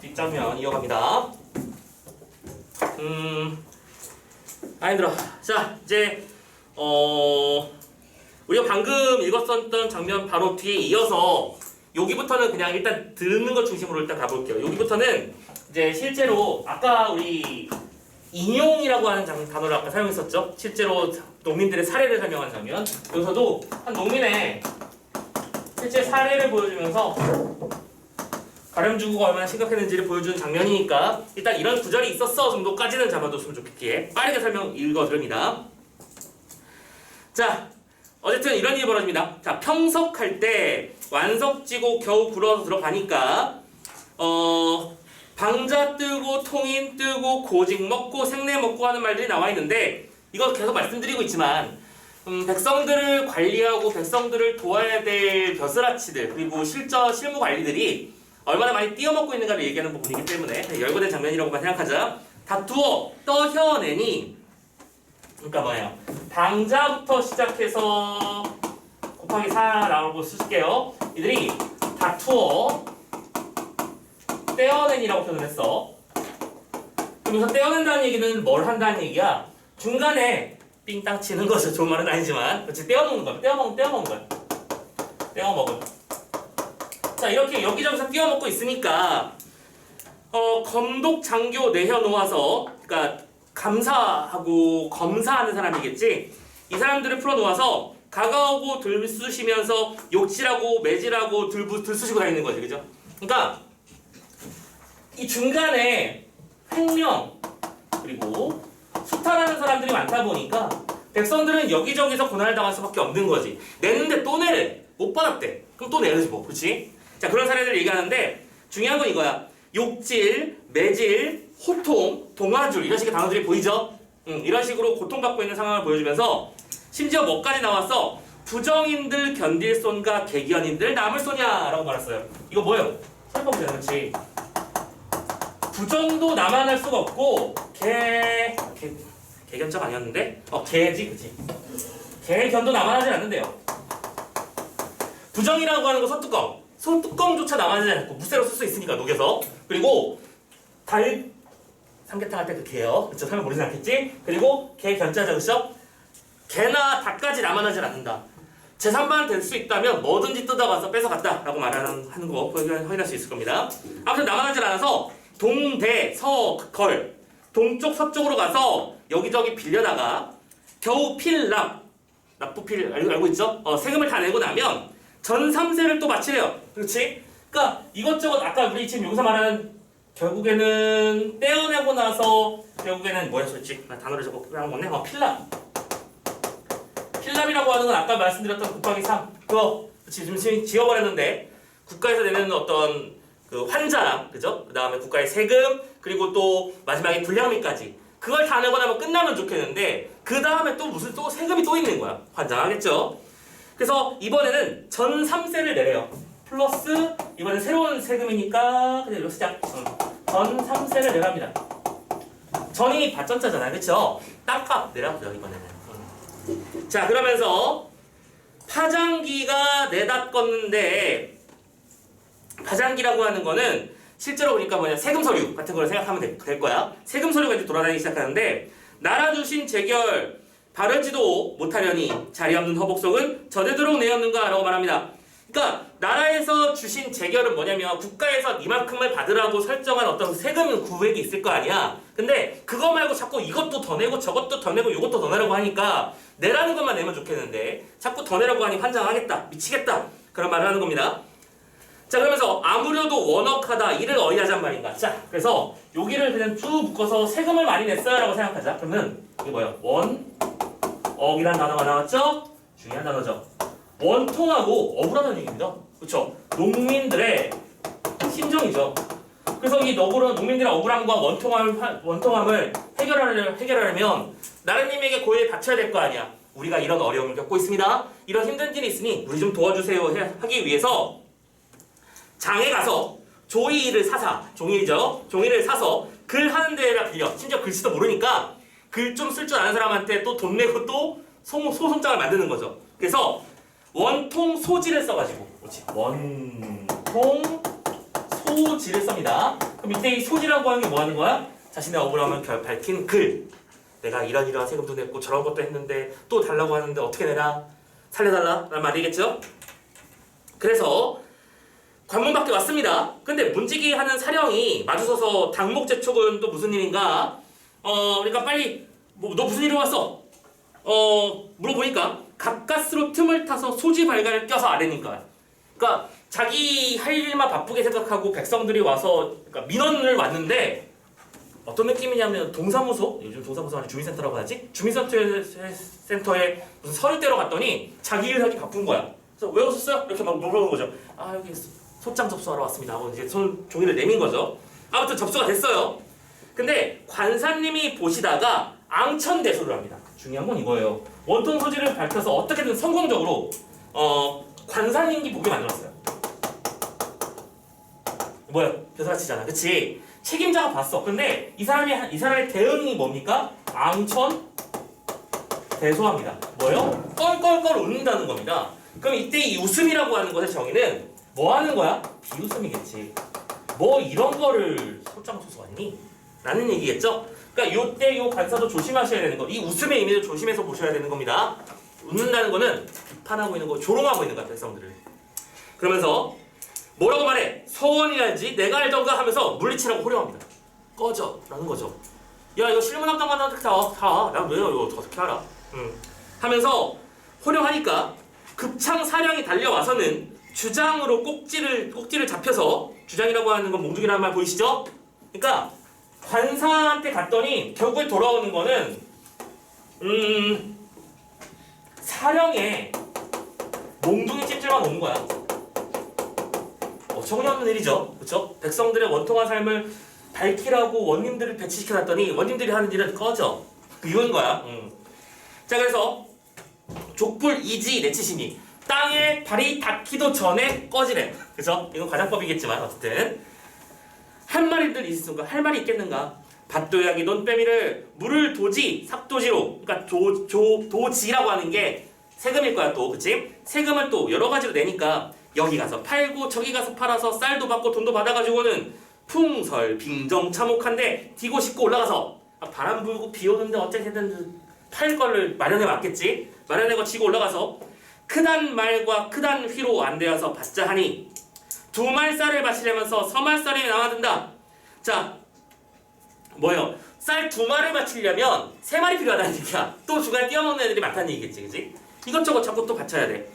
뒷장면 이어갑니다. 음, 아 힘들어. 자, 이제 어 우리가 방금 읽었었던 장면 바로 뒤에 이어서 여기부터는 그냥 일단 듣는 것 중심으로 일단 가볼게요. 여기부터는 이제 실제로 아까 우리 인용이라고 하는 장, 단어를 아까 사용했었죠. 실제로 농민들의 사례를 설명하는 장면. 여기서도 한 농민의 실제 사례를 보여주면서 가렴주구가 얼마나 심각했는지를 보여주는 장면이니까 일단 이런 구절이 있었어 정도까지는 잡아뒀으면 좋겠기에 빠르게 설명 읽어드립니다. 자, 어쨌든 이런 일이 벌어집니다. 자, 평석할 때 완석지고 겨우 굴어서 들어가니까 어 방자 뜨고 통인 뜨고 고직 먹고 생내 먹고 하는 말들이 나와 있는데 이거 계속 말씀드리고 있지만 음, 백성들을 관리하고 백성들을 도와야 될 벼슬아치들 그리고 실저 실무 관리들이 얼마나 많이 띄어먹고 있는가를 얘기하는 부분이기 때문에 열거된 장면이라고만 생각하자 다투어 떠혀내니. 그러니까 뭐예요? 방자부터 시작해서 곱하기 4 나오고 쓸게요. 이들이 다투어 떼어낸이라고 표현을 했어. 그러면서 떼어낸다는 얘기는 뭘 한다는 얘기야? 중간에 삥땅 치는 것은 좋은 말은 아니지만. 그렇지. 떼어먹는 거야 떼어먹는 떼어먹는 거야 떼어먹음 자 이렇게 여기저기서 띄워먹고 있으니까 어 검독 장교 내혀놓아서 그러니까 감사하고 검사하는 사람이겠지 이 사람들을 풀어놓아서 가가오고 들쑤시면서 욕질하고 매질하고 들부, 들쑤시고 다니는 거지 그죠? 그러니까 이 중간에 횡령 그리고 수탈하는 사람들이 많다 보니까 백성들은 여기저기서 고난을 당할 수밖에 없는 거지 냈는데 또 내래 못 받았대 그럼 또 내야지 뭐 그렇지? 자 그런 사례들 얘기하는데 중요한 건 이거야 욕질, 매질, 호통, 동아줄 이런 식의 단어들이 보이죠? 음, 이런 식으로 고통받고 있는 상황을 보여주면서 심지어 뭐까지 나왔어? 부정인들 견딜 손과 개견인들 남을 쏘냐라고 말했어요 이거 뭐예요? 설법이야 그렇지 부정도 나만 할 수가 없고 개... 개... 개견자가 아니었는데? 어 개지 그치 개견도 나만하지 않는데요 부정이라고 하는 거 손뚜껑 손 뚜껑조차 남아지지 않고 무쇠로 쓸 수 있으니까 녹여서. 그리고 달 삼계탕 할 때 그 개요. 그쵸? 설명 모르진 않겠지? 그리고 개 견자자 그쵸 개나 닭까지 남아나질 않는다. 제3반 될수 있다면 뭐든지 뜯어가서 뺏어갔다 라고 말하는 하는 거 확인- 확인할 수 있을 겁니다. 아무튼 남아나질 않아서 동대 서걸. 동쪽 서쪽으로 가서 여기저기 빌려다가 겨우 필납 납부필 알고 있죠? 어, 세금을 다 내고 나면 전 3세를 또 바치래요. 그렇지? 그러니까 이것저것 아까 우리 지금 여기서 말하는 결국에는 떼어내고 나서 결국에는 솔직히 나 단어를 적어 빼먹었네. 어, 필납. 필납이라고 하는 건 아까 말씀드렸던 3 그거 지금 지워버렸는데 국가에서 내는 어떤 그 환자랑 그죠? 그 다음에 국가의 세금 그리고 또 마지막에 불량미까지 그걸 다 내고 나면 끝나면 좋겠는데 그 다음에 또 무슨 또 세금이 또 있는 거야 환장하겠죠? 그래서 이번에는 전 3세를 내래요 플러스 이번엔 새로운 세금이니까 그냥 이거 시작 음, 전 3세를 내랍니다 전이 받전자잖아요 그쵸? 땅값 내라고요 이번에는 음. 자 그러면서 파장기가 내다 껐는데 파장기라고 하는 거는 실제로 보니까 뭐냐 세금 서류 같은 걸 생각하면 될, 될 거야. 세금 서류가 이제 돌아다니기 시작하는데 나라 주신 재결 바르지도 못하려니 자리 없는 허복속은 저대도록 내었는가 라고 말합니다. 그러니까 나라에서 주신 재결은 뭐냐면 국가에서 이만큼을 받으라고 설정한 어떤 세금 구획이 있을 거 아니야. 근데 그거 말고 자꾸 이것도 더 내고 저것도 더 내고 이것도 더 내라고 하니까 내라는 것만 내면 좋겠는데 자꾸 더 내라고 하니 환장하겠다 미치겠다 그런 말을 하는 겁니다. 자 그러면서 아무려도 원억하다 이를 어휘하잔 말인가. 자 그래서 여기를 그냥 쭉 묶어서 세금을 많이 냈어요 라고 생각하자. 그러면 이게 뭐예요? 원억이란 단어가 나왔죠? 중요한 단어죠. 원통하고 억울하다는 얘기입니다. 그렇죠 농민들의 심정이죠. 그래서 이 억울한 농민들의 억울함과 원통함을 원통함을 해결하려 해결하려면 나라님에게 고해를 바쳐야 될 거 아니야. 우리가 이런 어려움을 겪고 있습니다. 이런 힘든 일이 있으니 우리 좀 도와주세요 해- 하기 위해서 장에 가서 조이를 사사 종이죠 종이를 사서 글 하는 데에다 빌려 심지어 글씨도 모르니까 글 좀 쓸 줄 아는 사람한테 또 돈 내고 또 소, 소송장을 만드는 거죠 그래서 원통 소지를 써가지고 그렇지 원통 소 소지를 씁니다. 그럼 이때 이 소지라고 하는 게 뭐 하는 거야? 자신의 억울함을 결- 밝힌 글. 내가 이런 이런 세금도 냈고 저런 것도 했는데 또 달라고 하는데 어떻게 내나? 살려달라? 라는 말이겠죠? 그래서 밖에 왔습니다. 근데 문지기 하는 사령이 마주서서 당목 재촉은 또 무슨 일인가? 어, 그러니까 빨리 뭐, 너 무슨 일로 왔어? 어, 물어보니까 가까스로 틈을 타서 소지 발갈을 껴서 아래니까. 그러니까 자기 할 일만 바쁘게 생각하고 백성들이 와서 그러니까 민원을 왔는데 어떤 느낌이냐면 동사무소 요즘 동사무소 아니 주민센터라고 하지 주민센터에 센터에 무슨 서류 떼러 갔더니 자기 일 하기 바쁜 거야. 그래서 왜 오셨어요? 이렇게 막 물어보는 거죠. 아 여기 소장 접수하러 왔습니다. 하고 이제 손 종이를 내민 거죠. 아무튼 접수가 됐어요. 근데 관사님이 보시다가 앙천대소를 합니다. 중요한 건 이거예요. 원통 소지를 밝혀서 어떻게든 성공적으로 어 관사님이 보게 만들었어요. 뭐야? 벼슬아치잖아, 그치? 책임자가 봤어. 근데 이 사람이 한- 이 사람의 대응이 뭡니까? 앙천 대소합니다. 뭐요? 껄껄껄 웃는다는 겁니다. 그럼 이때 이 웃음이라고 하는 것의 정의는 뭐 하는 거야? 비웃음이겠지. 뭐 이런 거를 소장 소소하니? 라는 얘기겠죠? 그러니까 요때 요 관사도 조심하셔야 되는 거. 이 웃음의 의미를 조심해서 보셔야 되는 겁니다. 웃는다는 거는 비판하고 있는 거, 조롱하고 있는 거야, 백성들을. 그러면서 뭐라고 말해? 서원이랄지 내가 알던가 하면서 물리치라고 호령합니다. 꺼져 라는 거죠. 야 이거 실문학당만 다 다. 나 왜요 이거 어떻게 알아? 음. 하면서 호령하니까 급창 사령이 달려와서는 주장으로 꼭지를 꼭지를 잡혀서 주장이라고 하는 건 몽둥이라는 말 보이시죠? 그러니까 관사한테 갔더니 결국에 돌아오는 거는 음 사령에 몽둥이 찜질만 오는 거야. 어처구니 없는 일이죠. 그렇죠? 백성들의 원통한 삶을 밝히라고 원님들을 배치시켜놨더니 원님들이 하는 일은 꺼져. 이건 거야. 음. 자 그래서 족불 이지 내치시니 땅에 발이 닿기도 전에 꺼지래. 그죠? 이건 과장법이겠지만 어쨌든 할 말이들 있을까? 할 말이 있겠는가? 밭도약이 논빼미를 물을 도지 삭도지로 그러니까 도, 조, 도지라고 하는 게 세금일 거야 또 그치? 세금을 또 여러 가지로 내니까 여기 가서 팔고 저기 가서 팔아서 쌀도 받고 돈도 받아가지고는 풍설 빙정 참혹한데 디고 싣고 올라가서 아, 바람 불고 비 오는데 어쨌든 팔 거를 마련해 왔겠지 마련해고 지고 올라가서 크단 말과 크단 휘로 안 되어서 받자 하니 두 말쌀을 바치려면서 서말쌀이 나와든다. 자 뭐요? 쌀 두 마리 바치려면 세 마리 필요하다는 얘기야. 또 중간에 뛰어먹는 애들이 많다는 얘기겠지 그지? 이것저것 자꾸 또 바쳐야 돼.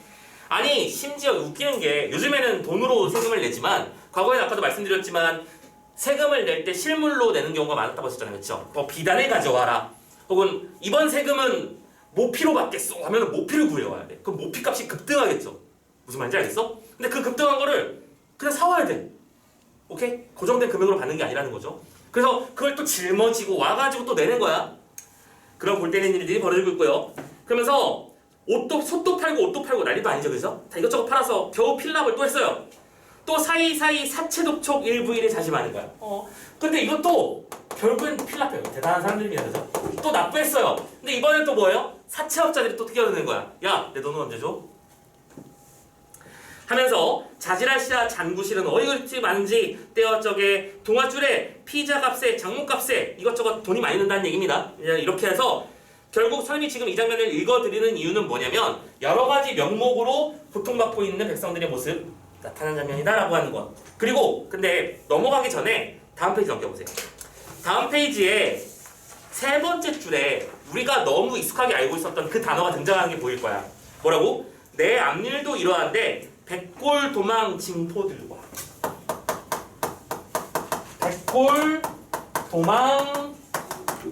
아니 심지어 웃기는 게 요즘에는 돈으로 세금을 내지만 과거에 아까도 말씀드렸지만 세금을 낼 때 실물로 내는 경우가 많았다고 했잖아요 그렇죠? 뭐 비단을 가져와라. 혹은 이번 세금은 모피로 받겠어 하면 모피를 구해와야 돼. 그럼 모피 값이 급등하겠죠. 무슨 말인지 알겠어? 근데 그 급등한 거를 그냥 사와야 돼. 오케이? 고정된 금액으로 받는 게 아니라는 거죠. 그래서 그걸 또 짊어지고 와가지고 또 내는 거야. 그런 골 때리는 일들이 벌어지고 있고요. 그러면서 옷도 솥도 팔고 옷도 팔고 난리도 아니죠. 그죠? 다 이것저것 팔아서 겨우 필납을 또 했어요. 또 사이사이 사채 독촉 일부 일에 자심하는 거야. 어. 근데 이것도 결국엔 필납해요. 대단한 사람들입니다. 그죠? 또 납부했어요. 근데 이번엔 또 뭐예요? 사채업자들이 또 끼어드는 거야 야 내 돈은 언제 줘? 하면서 자질할시라 잔구실은 어이글티 많은지 떼어적에 동아줄에 피자값에 장목값에 이것저것 돈이 많이 든다는 얘기입니다 이렇게 해서 결국 선생님이 지금 이 장면을 읽어드리는 이유는 뭐냐면 여러 가지 명목으로 고통받고 있는 백성들의 모습 나타난 장면이다라고 하는 것. 그리고 근데 넘어가기 전에 다음 페이지 넘겨보세요. 다음 페이지에 세 번째 줄에 우리가 너무 익숙하게 알고 있었던 그 단어가 등장하는 게 보일 거야. 뭐라고? 내 앞일도 이러한데 백골 도망 징포들과 백골 도망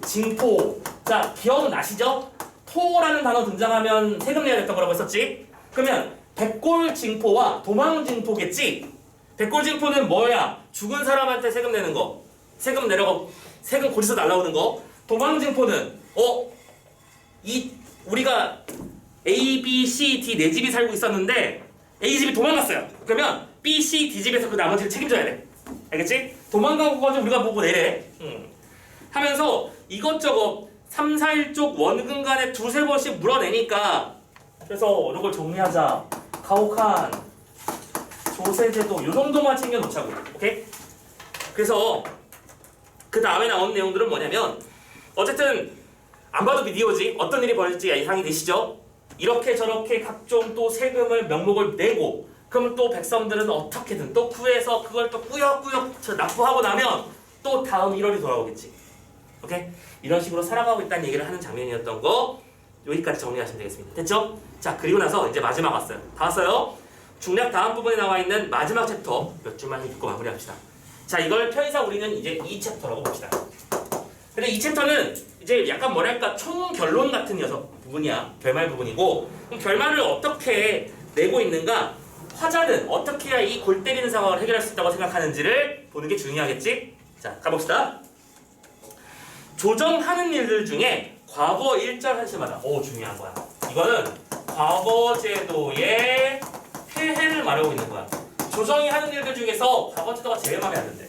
징포 자 기억은 나시죠? 토라는 단어 등장하면 세금 내야 됐던 거라고 했었지? 그러면 백골 징포와 도망 징포겠지? 백골 징포는 뭐야? 죽은 사람한테 세금 내는 거 세금 내려고 세금 고지서 날라오는 거 도망 징포는 어? 이 우리가 A, B, C, D 네 집이 살고 있었는데 A 집이 도망갔어요 그러면 B, C, D 집에서 그 나머지를 책임져야 돼 알겠지? 도망간 거까지 우리가 보고 내래 음. 하면서 이것저것 3, 4일쪽 원근 간에 두세 번씩 물어내니까 그래서 이걸 정리하자 가혹한 조세제도 요 정도만 챙겨놓자고 오케이? 그래서 그 다음에 나온 내용들은 뭐냐면 어쨌든 안 봐도 비디오지 어떤 일이 벌어질지 예상이 되시죠? 이렇게 저렇게 각종 또 세금을 명목을 내고 그럼 또 백성들은 어떻게든 또 구해서 그걸 또 꾸역꾸역 저 납부하고 나면 또 다음 1월이 돌아오겠지. 오케이? 이런 식으로 살아가고 있다는 얘기를 하는 장면이었던 거 여기까지 정리하시면 되겠습니다. 됐죠? 자 그리고 나서 이제 마지막 왔어요. 다 왔어요? 중략 다음 부분에 나와 있는 마지막 챕터 몇 줄만 읽고 마무리합시다. 자 이걸 편의상 우리는 이제 이 챕터라고 봅시다. 근데 이 챕터는 이제 약간 뭐랄까 총 결론 같은 녀석 부분이야. 결말 부분이고. 그럼 결말을 어떻게 내고 있는가? 화자는 어떻게 해야 이 골 때리는 상황을 해결할 수 있다고 생각하는지를 보는 게 중요하겠지? 자 가봅시다. 조정하는 일들 중에 과거 일절 한 시마다 오 중요한 거야. 이거는 과거 제도의 폐해를 말하고 있는 거야. 조정이 하는 일들 중에서 과거 제도가 제일 마음에 안 든대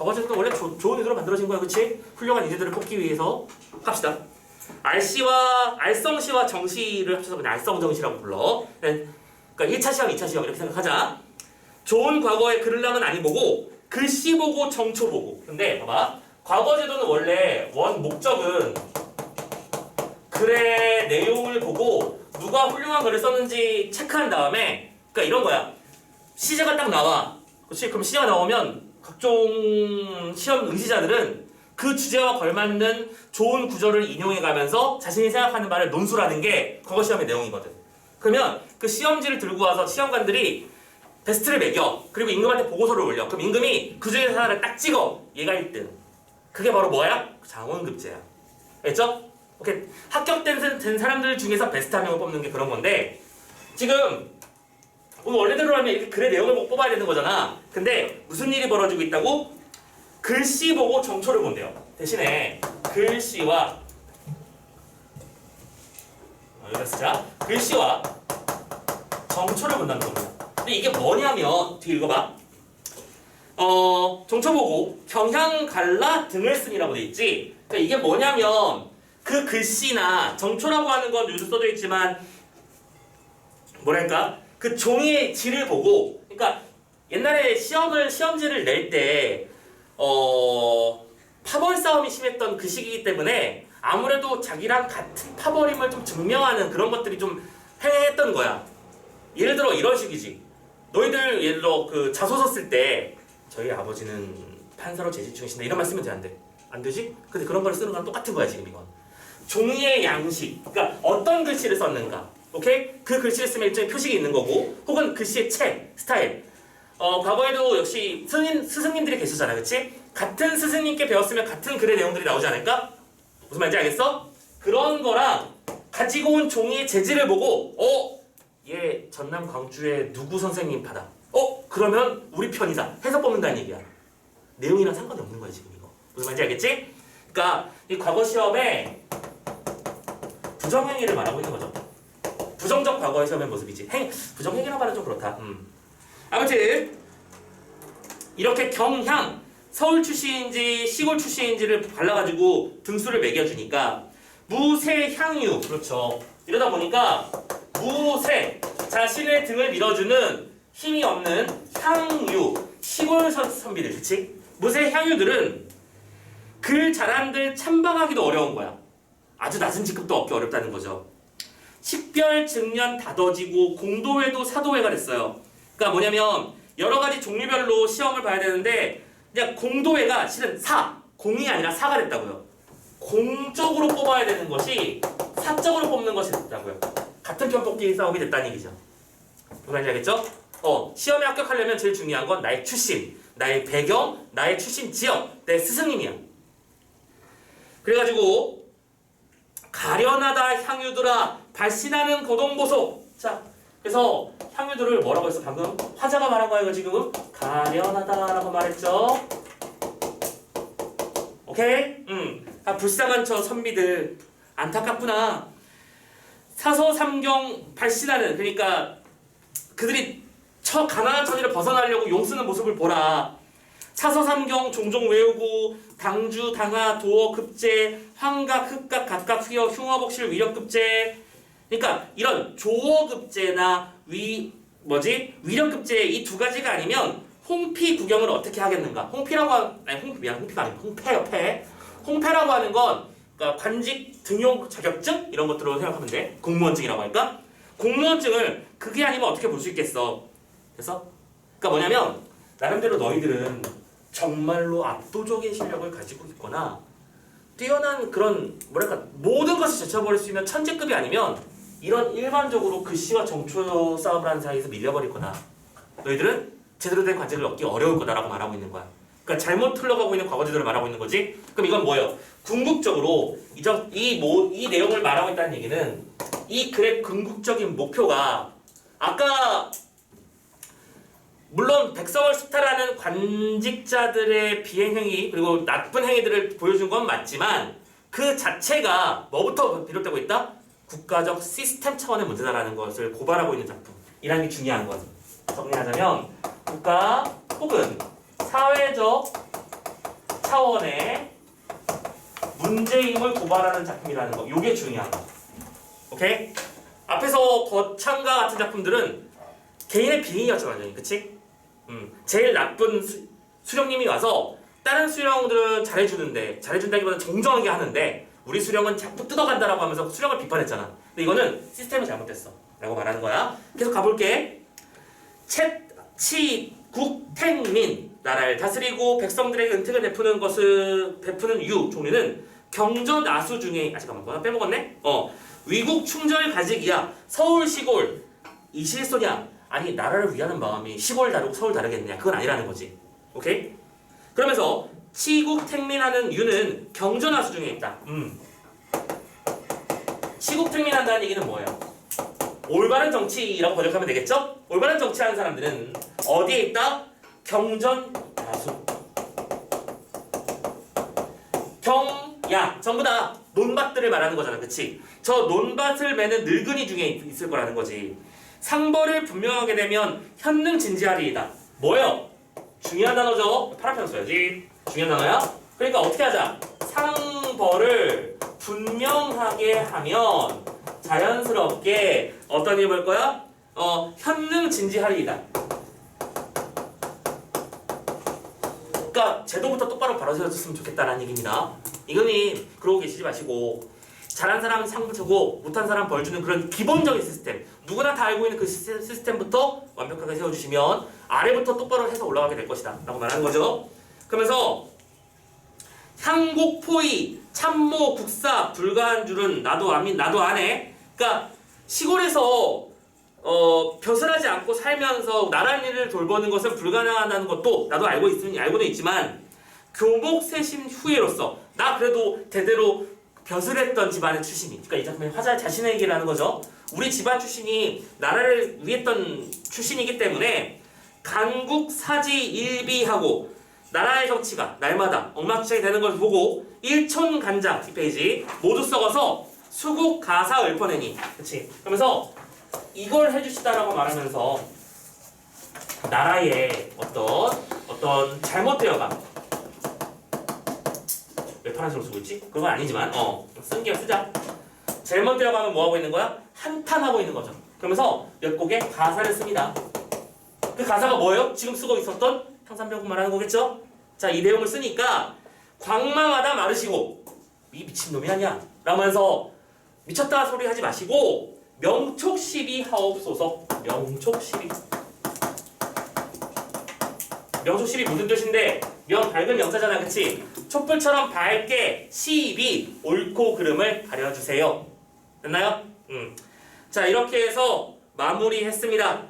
과거 제도는 원래 조- 좋은 의도로 만들어진 거야 그치? 훌륭한 인재들을 뽑기 위해서 합시다. 알씨와 알성씨와 정씨를 합쳐서 그냥 알성정씨라고 불러. 네. 그러니까 1차 시험, 2차 시험 이렇게 생각하자. 좋은 과거의 글을랑은 아니 보고 글씨 보고 정초 보고. 근데 봐봐. 과거 제도는 원래 원 목적은 글의 내용을 보고 누가 훌륭한 글을 썼는지 체크한 다음에 그러니까 이런 거야. 시제가 딱 나와. 그렇지 그럼 시제가 나오면 각종 시험 응시자들은 그 주제와 걸맞는 좋은 구절을 인용해 가면서 자신이 생각하는 말을 논술하는 게 과거 시험의 내용이거든. 그러면 그 시험지를 들고 와서 시험관들이 베스트를 매겨. 그리고 임금한테 보고서를 올려. 그럼 임금이 그 중에서 하나를 딱 찍어. 얘가 1등. 그게 바로 뭐야? 장원급제야. 알죠? 오케이. 합격된 된 사람들 중에서 베스트 한 명을 뽑는 게 그런 건데 지금 오늘 원래대로 하면 이렇게 글의 내용을 못 뽑아야 되는 거잖아. 근데 무슨 일이 벌어지고 있다고? 글씨 보고 정초를 본대요. 대신에 글씨와 어, 여기다 쓰자. 글씨와 정초를 본다는 겁니다. 근데 이게 뭐냐면 뒤에 읽어봐. 어 정초 보고 경향 갈라 등을 쓴이라고 돼 있지. 그러니까 이게 뭐냐면 그 글씨나 정초라고 하는 건 여기서 써져 있지만 뭐랄까 그 종이의 질을 보고 그러니까 옛날에 시험을 시험지를 낼 때 어 파벌 싸움이 심했던 그 시기이기 때문에 아무래도 자기랑 같은 파벌임을 좀 증명하는 그런 것들이 좀 행했던 거야. 예를 들어 이런 식이지. 너희들 예를 들어 그 자소서 쓸 때 저희 아버지는 판사로 재직 중이신데 이런 말 쓰면 돼안 되지? 근데 그런 걸 쓰는 거랑 똑같은 거야 지금 이건. 종이의 양식, 그러니까 어떤 글씨를 썼는가, 오케이? 그 글씨를 쓰면 일종의 표식이 있는 거고, 혹은 글씨의 체, 스타일. 어, 과거에도 역시 스님, 스승님들이 계셨잖아, 그치? 같은 스승님께 배웠으면 같은 글의 내용들이 나오지 않을까? 무슨 말인지 알겠어? 그런 거랑 가지고 온 종이의 재질을 보고, 어? 얘 전남 광주의 누구 선생님 파다. 어? 그러면 우리 편이다. 해서 뽑는다는 얘기야. 내용이랑 상관이 없는 거야, 지금 이거. 무슨 말인지 알겠지? 그러니까 이 과거 시험에 부정행위를 말하고 있는 거죠. 부정적 과거의 시험의 모습이지. 행, 부정행위라고 말은 좀 그렇다. 음. 아무튼 이렇게 경향 서울 출신인지 시골 출신인지를 발라가지고 등수를 매겨주니까 무쇠향유 그렇죠. 이러다 보니까 무쇠 자신의 등을 밀어주는 힘이 없는 향유 시골 선, 선비들 그치? 무쇠 향유들은 글 잘한들 참방하기도 어려운 거야. 아주 낮은 직급도 얻기 어렵다는 거죠. 식별, 증년, 다더지고 공도회도 사도회가 됐어요. 그러니까 뭐냐면 여러 가지 종류별로 시험을 봐야 되는데 그냥 공도회가 실은 사, 공이 아니라 사가 됐다고요. 공적으로 뽑아야 되는 것이 사적으로 뽑는 것이 됐다고요. 같은 편 뽑기 싸움이 됐다는 얘기죠. 무슨 말인지 알겠죠? 어, 시험에 합격하려면 제일 중요한 건 나의 출신, 나의 배경, 나의 출신 지역, 내 스승님이야. 그래가지고 가련하다 향유들아 발신하는 고동보소. 자 그래서 향유들을 뭐라고 했어 방금? 화자가 말한 거예요 지금 가련하다라고 말했죠? 오케이? 음. 아, 불쌍한 저 선비들. 안타깝구나. 사소삼경 발신하는 그러니까 그들이 처 가난한 처지를 벗어나려고 용 쓰는 모습을 보라. 사서삼경 종종 외우고 당주 당하 도어 급제 환각 흑각 각각 휘어 흉어복실 위력급제 그러니까 이런 조어급제나 위 뭐지 위력급제 이 두 가지가 아니면 홍피 구경을 어떻게 하겠는가? 홍피라고 한 아니 홍 미안 홍피가 아니고 홍패요 패. 홍패라고 하는 건 그러니까 관직 등용 자격증 이런 것들로 생각하면 돼. 공무원증이라고 할까? 공무원증을 그게 아니면 어떻게 볼 수 있겠어? 그래서 그러니까 뭐냐면 나름대로 너희들은 정말로 압도적인 실력을 가지고 있거나 뛰어난 그런 뭐랄까 모든 것을 제쳐버릴 수 있는 천재급이 아니면 이런 일반적으로 글씨와 정초 싸움을 하는 사이에서 밀려버리거나 너희들은 제대로 된 관직을 얻기 어려울 거다라고 말하고 있는 거야. 그러니까 잘못 흘러가고 있는 과거제도를 말하고 있는 거지. 그럼 이건 뭐예요? 궁극적으로 이이 뭐 이 내용을 말하고 있다는 얘기는 이 글의 궁극적인 목표가 아까 물론 백성을 수탈하는 관직자들의 비행행위 그리고 나쁜 행위들을 보여준 건 맞지만 그 자체가 뭐부터 비롯되고 있다? 국가적 시스템 차원의 문제다라는 것을 고발하고 있는 작품이라는 게 중요한 거죠. 정리하자면 국가 혹은 사회적 차원의 문제임을 고발하는 작품이라는 거. 이게 중요한 거. 오케이? 앞에서 거창과 같은 작품들은 개인의 비행이었죠, 완전히. 그치? 음, 제일 나쁜 수, 수령님이 와서 다른 수령들은 잘해주는데 잘해준다기보다 정정하게 하는데 우리 수령은 자꾸 뜯어간다라고 하면서 수령을 비판했잖아. 근데 이거는 시스템이 잘못됐어. 라고 말하는 거야. 계속 가볼게. 채, 치, 국, 탱 민 나라를 다스리고 백성들에게 은택을 베푸는 것을 베푸는 유 종류는 경전 아수 중에 아 잠깐만 뭐 빼먹었네. 어 위국 충절 가지기야 서울 시골 이 실소냐 아니 나라를 위하는 마음이 시골 다르고 서울 다르겠냐 그건 아니라는 거지. 오케이? 그러면서 치국 택민하는 유는 경전하수 중에 있다. 음. 치국 택민한다는 얘기는 뭐예요? 올바른 정치라고 번역하면 되겠죠? 올바른 정치하는 사람들은 어디에 있다? 경전하수. 경야 전부 다 논밭들을 말하는 거잖아, 그치? 저 논밭을 매는 늙은이 중에 있을 거라는 거지. 상벌을 분명하게 되면 현능 진지하리이다. 뭐예요? 중요한 단어죠. 파란편 써야지. 중요한 단어야. 그러니까 어떻게 하자? 상벌을 분명하게 하면 자연스럽게 어떤 일을 볼 거야? 어, 현능 진지하리이다. 그러니까 제도부터 똑바로 바로 세워줬으면 좋겠다라는 얘기입니다. 이거는 그러고 계시지 마시고 잘한 사람 상 붙이고 못한 사람 벌 주는 그런 기본적인 시스템 누구나 다 알고 있는 그 시스템- 시스템부터 완벽하게 세워주시면 아래부터 똑바로 해서 올라가게 될 것이다 라고 말하는 거죠 그러면서 향곡 포위 참모 국사 불가한 줄은 나도 아민 나도 안해 그러니까 시골에서 어, 벼슬하지 않고 살면서 나란 일을 돌보는 것은 불가능하다는 것도 나도 알고 있으니 알고는 있지만 교목세신 후예로서 나 그래도 대대로 벼슬했던 집안의 출신이. 그러니까 이 작품의 화자 자신의 얘기를 하는 거죠. 우리 집안 출신이 나라를 위했던 출신이기 때문에 간국 사지 일비하고 나라의 정치가 날마다 엉망진창이 되는 것을 보고 일촌 간장 이 페이지 모두 썩어서 수국 가사 읊어내니 그치 그러면서 이걸 해주시다라고 말하면서 나라의 어떤 어떤 잘못되어감 왜 파란색으로 쓰고 있지? 그건 아니지만 어쓴 게 쓰자 잘못되어가면 뭐 하고 있는 거야? 한탄하고 있는 거죠 그러면서 몇 곡의 가사를 씁니다 그 가사가 뭐예요? 지금 쓰고 있었던 평산병국 말하는 거겠죠? 자 이 내용을 쓰니까 광망하다 마르시고 이 미친놈이 아니야 라면서 미쳤다 소리 하지 마시고 명촉시비 하옵소서. 명촉시비. 명촉시비 무슨 뜻인데? 명 밝은 명사잖아 그치? 촛불처럼 밝게 시비 옳고 그름을 가려주세요. 됐나요? 음. 자 이렇게 해서 마무리했습니다.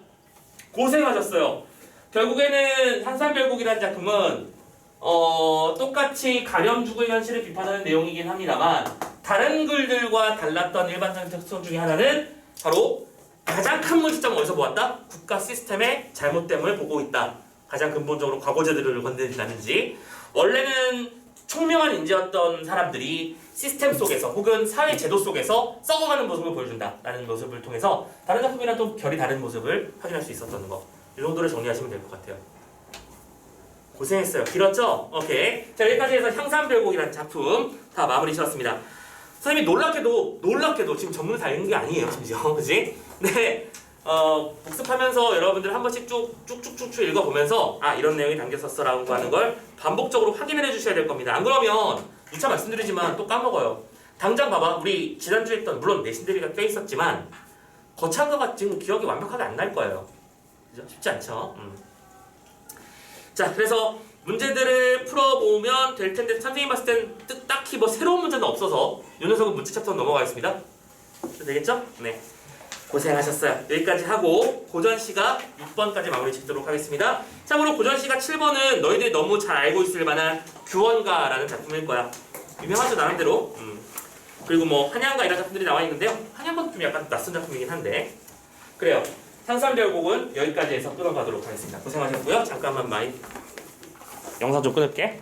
고생하셨어요 결국에는 한산별국이라는 작품은 어, 똑같이 가렴 죽을 현실을 비판하는 내용이긴 합니다만 다른 글들과 달랐던 일반적인 특성 중에 하나는 바로 가장 큰 문제점은 어디서 보았다? 국가 시스템의 잘못됨을 보고 있다. 가장 근본적으로 과거제도를 건드린다든지 원래는 총명한 인재였던 사람들이 시스템 속에서 혹은 사회 제도 속에서 썩어가는 모습을 보여준다라는 모습을 통해서 다른 작품이랑 또 결이 다른 모습을 확인할 수 있었던 거. 이 정도를 정리하시면 될 것 같아요. 고생했어요. 길었죠? 오케이. 자 여기까지 해서 향산별곡이라는 작품 다 마무리 지었습니다. 선생님이 놀랍게도 놀랍게도 지금 전문을 다 읽는 게 아니에요 심지어 그지? 네 어, 복습하면서 여러분들 한 번씩 쭉 쭉쭉쭉쭉 읽어보면서 아 이런 내용이 담겼었어라고 하는 걸 반복적으로 확인을 해주셔야 될 겁니다. 안 그러면 누차 말씀드리지만 또 까먹어요. 당장 봐봐 우리 지난주에 했던 물론 내신 대비가 꽤 있었지만 거창가가 지금 기억이 완벽하게 안 날 거예요. 그죠? 쉽지 않죠. 음. 자 그래서 문제들을 풀어보면 될 텐데 선생님 봤을 땐 뜻- 딱히 뭐 새로운 문제는 없어서 요 녀석은 문제 챕터 넘어가겠습니다. 되겠죠? 네. 고생하셨어요. 여기까지 하고 고전시가 6번까지 마무리 짓도록 하겠습니다. 참고로 고전시가 7번은 너희들이 너무 잘 알고 있을 만한 규원가라는 작품일 거야. 유명하죠 나름대로. 음. 그리고 뭐 한양가 이런 작품들이 나와 있는데요. 한양가도 좀 약간 낯선 작품이긴 한데 그래요. 상산별곡은 여기까지 해서 끊어가도록 하겠습니다. 고생하셨고요. 잠깐만 많이 영상 좀 끊을게.